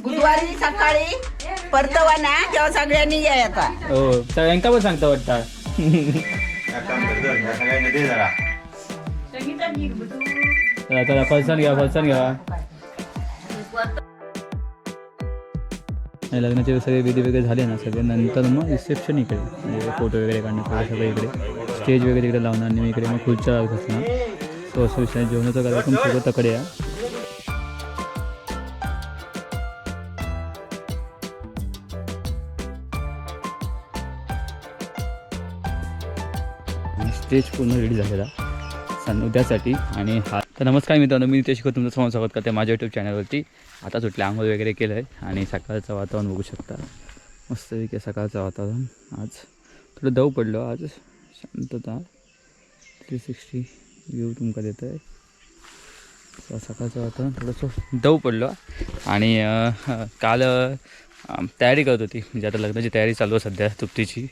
बुधवारी सकाळी परतवा ना तेव्हा सगळ्यांनी या आता. हो सगळ्यांका पण सांगता वाटतं. चला चला फलसण घ्या फलसण घ्या. आणि लग्नाचे सगळे विधी वगैरे झाले ना सगळे नंतर मग रिसेप्शन इकडे. म्हणजे फोटो वगैरे काढणं सगळं इकडे. स्टेज वगैरे इकडे लावणार आणि इकडे मग खुर्च्या असणार तो असं विषय जेवणाचा कार्यक्रम सगळं तकडे आहे स्टेज पूर्ण रेडी झालेला. सण उद्यासाठी आणि हा तर नमस्कार मित्रांनो मी नितेश तुमचं समोर स्वागत करते माझ्या यूट्यूब चॅनलवरती आता सुटले आंघोळ वगैरे केलं आहे आणि सकाळचं वातावरण बघू शकता. मस्तपैकी सकाळचं वातावरण. आज थोडं दव पडलं. आज शांतता थ्री सिक्स्टी व्ह्यू तुमका देत आहे सकाळचं वातावरण थोडंसं दव पडलं. आणि काल तयारी करत होती. म्हणजे आता लग्नाची तयारी चालू आहे सध्या तृप्तीची.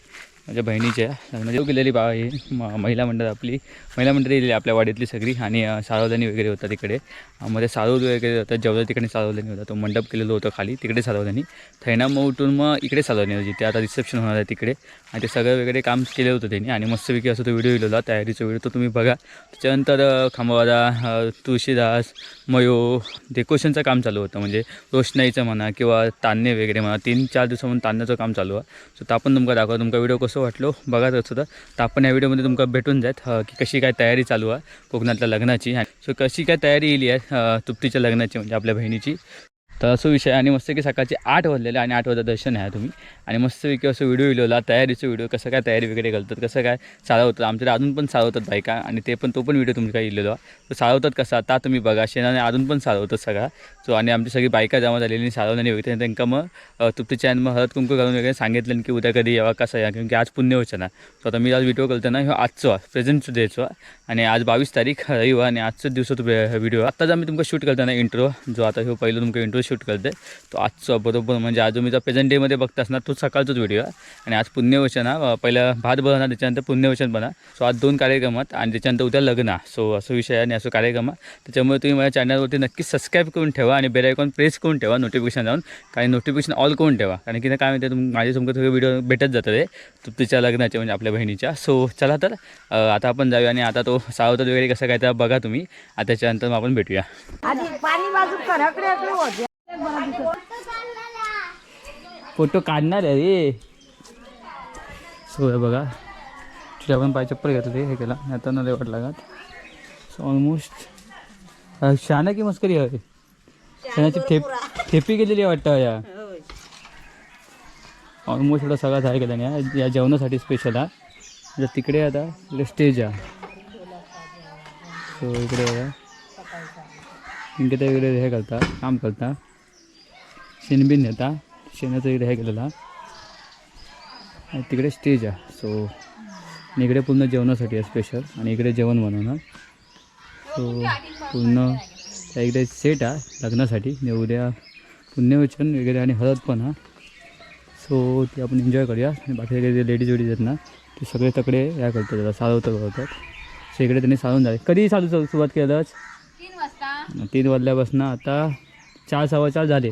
माझ्या बहिणीच्या म्हणजे लग्नाची गेलेली बा ही म- महिला मंडळ आपली. महिला मंडळी गेलेली आपल्या वाडीतली सगळी आणि सारवदानी वगैरे होता तिकडे. मध्ये सारवद वगैरे होता जेवढा तिकडे सारवदानी होता. तो मंडप केलेलं होतं खाली तिकडे सारवदानी थैना मग उठून मग इकडे सार्वजनी होती. ते आता रिसेप्शन होणार आहे तिकडे. आणि ते सगळं वगैरे काम केलं होतं त्यांनी. आणि मस्तपैकी असं तो व्हिडिओ दिलेला तयारीचा व्हिडिओ तो तुम्ही बघा. त्याच्यानंतर अं, तुळशीदास मयो डेकोरेशनचं काम चालू होतं. म्हणजे रोषणाईचं म्हणा किंवा तान्हे वगैरे म्हणा तीन चार दिवसामधून तान्ह्याचं काम चालू आहे. सो तर आपण तुमका दाखवा. तुमका व्हिडिओ कसं वाटलो? बघा तसं तर आपण या व्हिडिओमध्ये तुमका भेटून जात की कशी काय तयारी चालू आहे कोकणातल्या लग्नाची. सो कशी काय तयारी येईल आहे तुप्तीच्या लग्नाची म्हणजे आपल्या बहिणीची. तर असं विषय आणि मस्त की सकाळचे आठ वाजलेले आणि आठ वाजता दर्शन आहे तुम्ही. आणि मस्तपैकी असं व्हिडिओ लिहिलेला तयारीचं व्हिडिओ कसं काय तयारी वगैरे घालतात कसं काय चालवतात आमच्याकडे अजून पण चालवतात बायका आणि ते पण तो पण व्हिडिओ तुमच्या लिहिलेला तो चालवतात कसा आता तुम्ही बघा शेणाने अजून पण चालवतात सगळा. सो आणि आमची सगळी बायका जमा झालेली चालवण्याने वगैरे त्यांना मग तुमच्या तुप्तीच्या मग हळद कुंकू घालून वगैरे सांगितलं की उद्या कधी यावा कसा या की आज पुण्यवचन आहे सो आता मी आज व्हिडिओ करतो ना ह्यो आजचो प्रेझेंट द्यायचो आणि आज बावीस तारीख रविवार आणि आजचं तो व्हिडिओ आत्ताच आम्ही तुमका शूट करताना इंट्रो जो आता ह्यो पहिलं तुमका इंट्रो शूट करते तो आजचा बरोबर. म्हणजे आज मी प्रेझेंट डेमध्ये बघता असणार तोच सकाळचाच व्हिडिओ आहे. आणि आज पुण्यवचन हा पहिलं भात बनवणार त्याच्यानंतर पुण्यवचन बना. सो आज दोन कार्यक्रमात आणि त्याच्यानंतर उद्या लग्न सो असं विषय आणि असं कार्यक्रम आहे. त्याच्यामुळे तुम्ही माझ्या चॅनलवरती नक्की सबस्क्राईब करून ठेवा आणि बेल आयकॉन प्रेस करून ठेवा नोटिफिकेशन जाऊन कारण नोटिफिकेशन ऑल करून ठेवा. कारण की ना काय माहिती तुम माझे तुमचं थोडे व्हिडिओ भेटत जातात ते तुप्तीच्या लग्नाचे म्हणजे आपल्या बहिणीच्या. सो चला तर आता आपण जाऊया आणि आता तो सावतात वगैरे कसं काय तर बघा तुम्ही. आता त्याच्यानंतर मग आपण भेटूया आधी पाणी बाजू कर हकडे हकडे होते फोटो काढणार आहे रे. सो हे बघा. तिथे आपण पाय चप्पल घेतले हे केला. आता न वाट लागत. सो ऑलमोस्ट शाना की मस्करी आहे? शानाची ठेप ठेपी गेलेली आहे वाटतं या. ऑलमोस्ट एवढा सगळा झाला केला नाही या? जेवणासाठी स्पेशल हा. आता तिकडे आता. इकडे स्टेज आहे सो इकडे बघा. इकडे ते इकडे हे करता काम करता. शेणबिन नेता शेणाचं इकडे हे केलेला. आणि तिकडे स्टेज आहे. सो आणि इकडे पूर्ण जेवणासाठी आहे स्पेशल आणि इकडे जेवण बनवणार. सो पूर्ण त्या इकडे सेट आहे लग्नासाठी. आणि उद्या पुण्यवचन वगैरे आणि हळद पण हा सो ते आपण एन्जॉय करूया. आणि बाकी सगळे जे लेडीज वेडीज आहेत ना ते सगळे तकडे या करतात. आता सारवतं करतात सो इकडे त्यांनी सारून झाले. कधी चालू सुरुवात केलंच तीन वाजल्यापासून आता चार सव्वा चार झाले.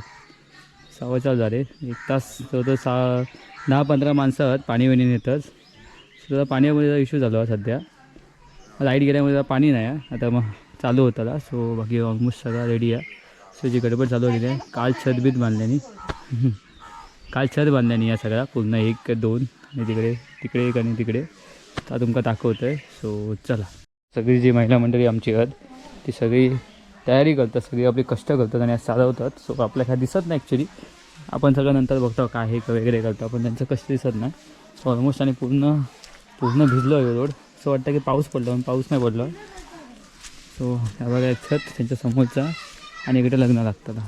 सव्वा चार झाले. एक तास जवळजवळ सहा दहा पंधरा माणसं आहेत पाणी विणी नेतच सुद्धा पाण्यामध्ये इश्यू झालो आहे सध्या. लाइट गेल्यामुळे पाणी नाही आहे. आता मग चालू होताला सो बाकी ऑलमोस्ट सगळा रेडी आहे. सो जी गडबड चालू केली आहे काल छत बीत बांधल्यानी. काल छत बांधल्यानी या सगळ्या. पूर्ण एक दोन आणि तिकडे तिकडे एक आणि तिकडे. आता तुमका दाखवतं आहे सो चला. सगळी जी महिला मंडळी आमची आहेत ती सगळी तयारी करतात सगळी आपली कष्ट करतात आणि चालवतात सो आपल्या काय दिसत नाही ॲक्च्युली आपण सगळं नंतर बघतो काय हे वगैरे करतो पण त्यांचं कष्ट दिसत नाही. सो ऑलमोस्ट आणि पूर्ण पूर्ण भिजलो आहे रोड सो वाटतं की पाऊस पडला पण पाऊस नाही पडला. सो ह्या बघा छत त्यांच्या समोरचा. आणि इकडे लग्न लागतं.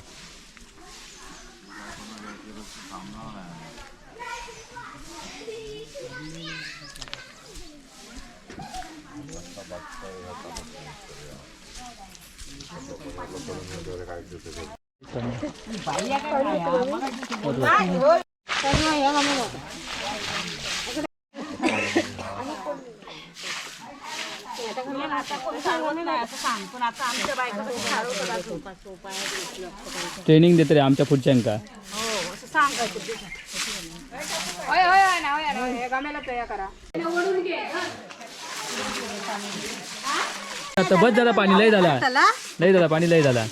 ट्रेनिंग देते रे आमच्या पुढच्या आता बस झाला पाणी लय झाला. लय झाला पाणी लय झाला.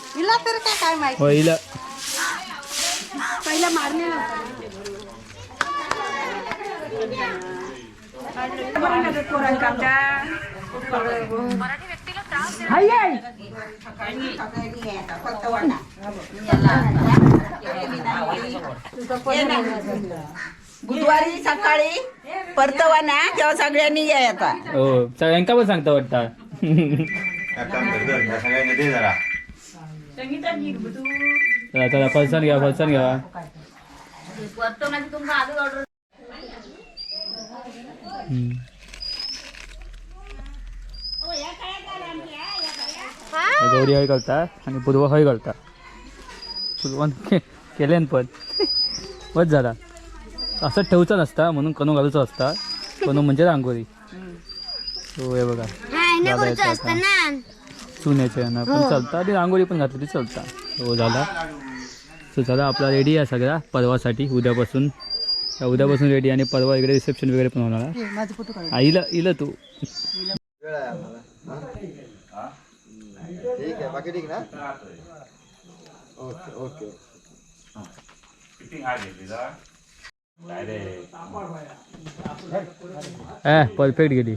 पहिला मारणे बुधवारी सकाळी परतवा ना तेव्हा सगळ्यांनी या आता. हो सगळ्यांका पण सांगता वाटता. चला चला फलसण घ्या फलसण घ्या. गौरी हय करता आणि पूर्व हय करता पूर्वान के केल्यान पण. बस झाला. असं ठेवचं नसता म्हणून कणू घालूचं असता. कणू म्हणजे रांगोळी. हो हे बघा. झालं याचं आता. चुन्याचे यांना पण चालता आणि रांगोळी पण घातली तरी चालता हो झाला सो झाला आपला रेडी आहे सगळा परवासाठी उद्यापासून. या उद्यापासून रेडी आणि परवा इकडे रिसेप्शन वगैरे पण होणार आहे. आ, इला इला तू. ठीक आहे बाकी ठीक ना? Okay okay. ए परफेक्ट गेली.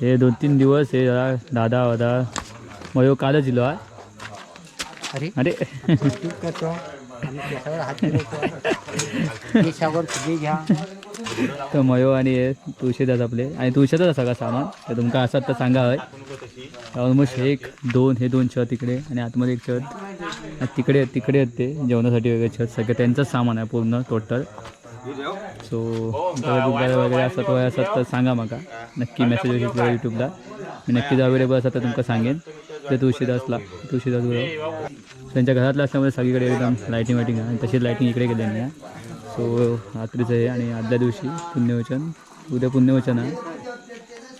हे दोन तीन दिवस हे जरा दादा वादा मयो कालच इलो हा? अरे. अरे. करतो. आणि केसावर हात फिरवतो. केसावर सगळी घ्या. तर मयो आणि हे तुळशीदास आपले. आणि तुळशीदाच असा का सामान. तर तुमका असं तर सांगा हय. ऑलमोस्ट एक दोन हे दोन छत इकडे आणि आतमध्ये एक छत. तिकडे तिकडे आहेत ते जेवणासाठी वेगळे छत. सगळं त्यांचंच सामान आहे पूर्ण टोटल सो दुकान वगैरे असतात वय असतात तर सांगा म्हाका नक्की मेसेज वगैरे यूट्यूबला मी नक्की जर अवेलेबल असतात तर तुमका सांगेन. ते तुळशीदासला तुळशीदास गुरव त्यांच्या घरातला असल्यामुळे सगळीकडे एकदम लाइटिंग वाईटिंग आहे. आणि तशीच लाईटिंग इकडे केली आहे सो रात्रीचं आहे आणि आदल्या दिवशी पुण्यवचन. उद्या पुण्यवचन आहे.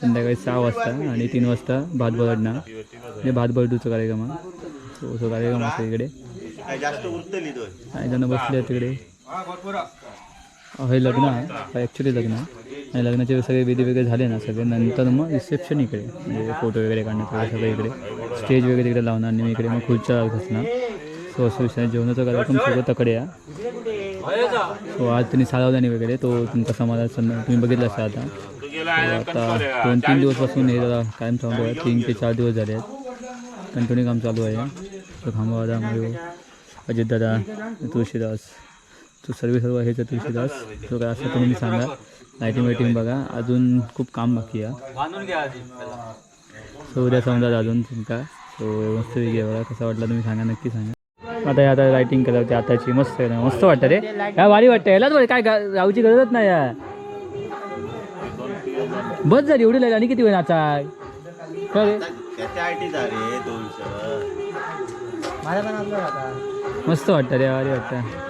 संध्याकाळी सहा वाजता आणि तीन वाजता भात बरडणार म्हणजे भात बरडूचा कार्यक्रम आहे. सो कार्यक्रम असतो इकडे. काही जण बसले तिकडे. हे लग्न आहे. ॲक्च्युली लग्न आहे. आणि लग्नाचे सगळे विधी वगैरे झाले ना सगळे. नंतर मग रिसेप्शन इकडे. म्हणजे फोटो वगैरे काढण्यात वगैरे सगळं इकडे. स्टेज वगैरे तिकडे लावणार आणि मी इकडे मग खुर्च्या बसणार सो असं विषय जेवणाचा कार्यक्रम सगळं तकडे आहे सो आज त्यांनी साळवल्याने वगैरे तो तुमचा समाजात तुम्ही बघितलं असा आता. आता दोन तीन दिवसपासून हे जरा कायम चालू आहे. तीन ते चार दिवस झाले आहेत. कंटिन्यू काम चालू आहे. तो खांबावादा मयो अजितदादा तुळशीदास. तो सर्व सर्व आहे तुळशीदास. तो काय असं तुम्ही सांगा. लायटिंग वायटिंग बघा. अजून खूप काम बाकी आहे. सो उद्या समजा अजून तुमका सो मस्त वेगळी बघा. कसा वाटला तुम्ही सांगा नक्की सांगा. आता आता लाईटिंग केलं होती आताची मस्त आहे ना. मस्त वाटतं रे. काय भारी वाटतं. यालाच बरं काय गावची गरजच नाही यार. बस झाली एवढी लागली आणि किती वेळ नाचा काय रे? मस्त वाटतं रे भारी वाटतं.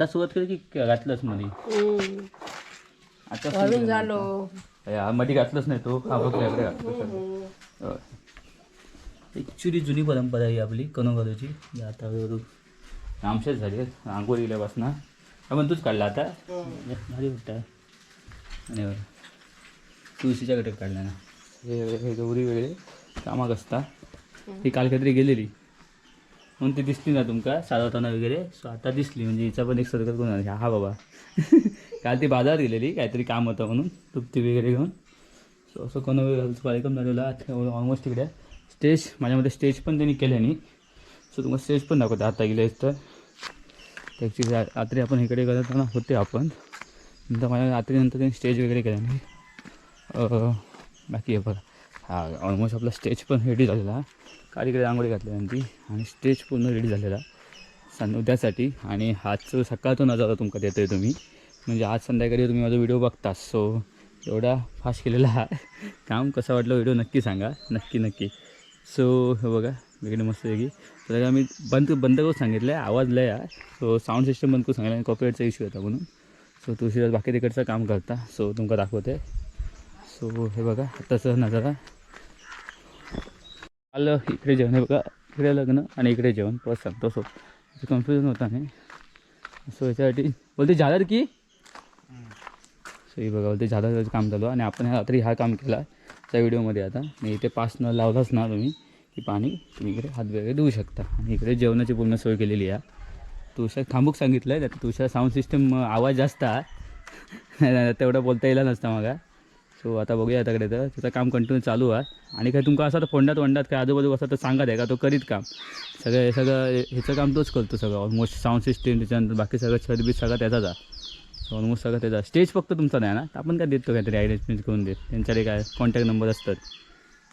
आता सुरुवात केली की घातलंच मध्ये आता घालून झालो. या मध्ये घातलंच नाही तो. हा बघ वेगळे घातलं. ॲक्च्युली जुनी परंपरा आहे आपली कनोगरीची आता हळूहळू आमच्याच झाली रांगोळी गेल्यापासून. आपण तूच काढला आता? भारी वाटतं आणि बघ, तुळशीच्या गटात काढला ना. हे हे गौरी वेगळे कामाक असता. ही काल काहीतरी गेलेली. म्हणून ती दिसली ना तुमका चालवताना वगैरे. सो आता दिसली म्हणजे हिचा पण एक सर्कल करून हा बाबा. काल ती बाजारात गेलेली काहीतरी काम होतं म्हणून तुपती वगैरे घेऊन. सो असं कोण कार्यक्रम झालेला ऑलमोस्ट तिकडे स्टेज माझ्यामध्ये स्टेज पण त्यांनी केल्याने सो तुम्हाला स्टेज पण दाखवते आता गेले तर. त्याची रात्री आपण इकडे करत होते आपण. नंतर माझ्या रात्रीनंतर त्यांनी स्टेज वगैरे केलं नाही. बाकी हे बघा. हा ऑलमोस्ट आपला स्टेज पण रेडी झालेला. काल रांगोळी घातल्यानंतर आणि स्टेज पूर्ण रेडी झालेला. सण उद्यासाठी. आणि आजचं सकाळचा नजारा तुमका देतोय तुम्ही. म्हणजे आज संध्याकाळी तुम्ही माझा व्हिडिओ बघता. सो एवढा फास्ट केलेला हा काम कसं वाटलं व्हिडिओ नक्की सांगा. नक्की नक्की. सो हे बघा वेगळी मस्त वेगळी. तर आम्ही बंद बंद करून सांगितलं आहे आवाज लय आहे. सो साऊंड सिस्टम बंद करून सांगितलं आणि कॉपीराईटचा इश्यू होता म्हणून. सो तुळशीदास बाकी तिकडचं काम करता. सो तुमका दाखवते सो हे बघा तसं नजारा. काल इकडे जेवण आहे बघा. इकडे लग्न आणि इकडे जेवण. परत सांगतो सो कन्फ्युजन होता नाही सो याच्यासाठी. बोलते झालं की? सो हे बघा बोलते झालं काम झालं आणि आपण ह्या रात्री हा काम केला त्या व्हिडिओमध्ये आता. आणि इथे पास न लावलाच ना तुम्ही की पाणी तुम्ही इकडे हात वगैरे देऊ शकता. आणि इकडे जेवणाची पूर्ण सोय केलेली आहे. तुळशा थांबूक सांगितलं आहे तुळशा साऊंड सिस्टम आवाज जास्त आहे. तेवढं बोलता येईल नसता मग. सो आता बघूया आताकडे तर. त्याचं काम कंटिन्यू चालू आहे. आणि काय तुमका असं तर फोंडात वंडात काय आजूबाजू असं तर सांगा द्या का? तो करीत काम. सगळं हे सगळं ह्याचं काम तोच करतो सगळं. ऑलमोस्ट साऊंड सिस्टीम त्याच्यानंतर बाकी सगळं छत बीत सगळं त्याचाच आहे. ऑलमोस्ट सगळं त्याचा. स्टेज फक्त तुमचा नाही ना? आपण काय देतो काहीतरी आयडिया करून देत. त्यांच्याकडे काय कॉन्टॅक्ट नंबर असतात.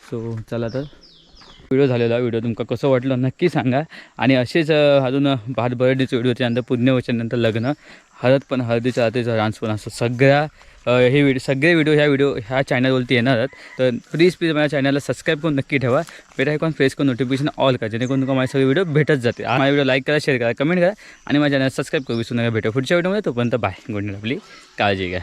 सो चला तर. व्हिडिओ झालेला व्हिडिओ तुमका कसं वाटलं नक्की सांगा. आणि असेच अजून भात बर्डीचे व्हिडिओ त्यानंतर पुण्यवचनानंतर लग्न. हळद पण हळदीच्या रात्रीचा डान्स पण असं सगळ्या हे व्हिडिओ सगळे व्हिडिओ ह्या व्हिडिओ ह्या चॅनलवरती येणार आहेत. तर प्लीज प्लीज माझ्या चॅनलला सबस्क्राईब करून नक्की ठेवा. बेटा आयकॉन प्रेस करून नोटिफिकेशन ऑल करा जेणेकरून तुम्हाला माझे सगळे व्हिडिओ भेटत जाते माझा व्हिडिओ लाईक करा शेअर करा कमेंट करा. आणि माझ्या चॅनल सबस्क्राईब करू विसरू नका. भेटा पुढच्या व्हिडिओमध्ये तोपर्यंत बाय गुड नाईट आपली. काळजी घ्या.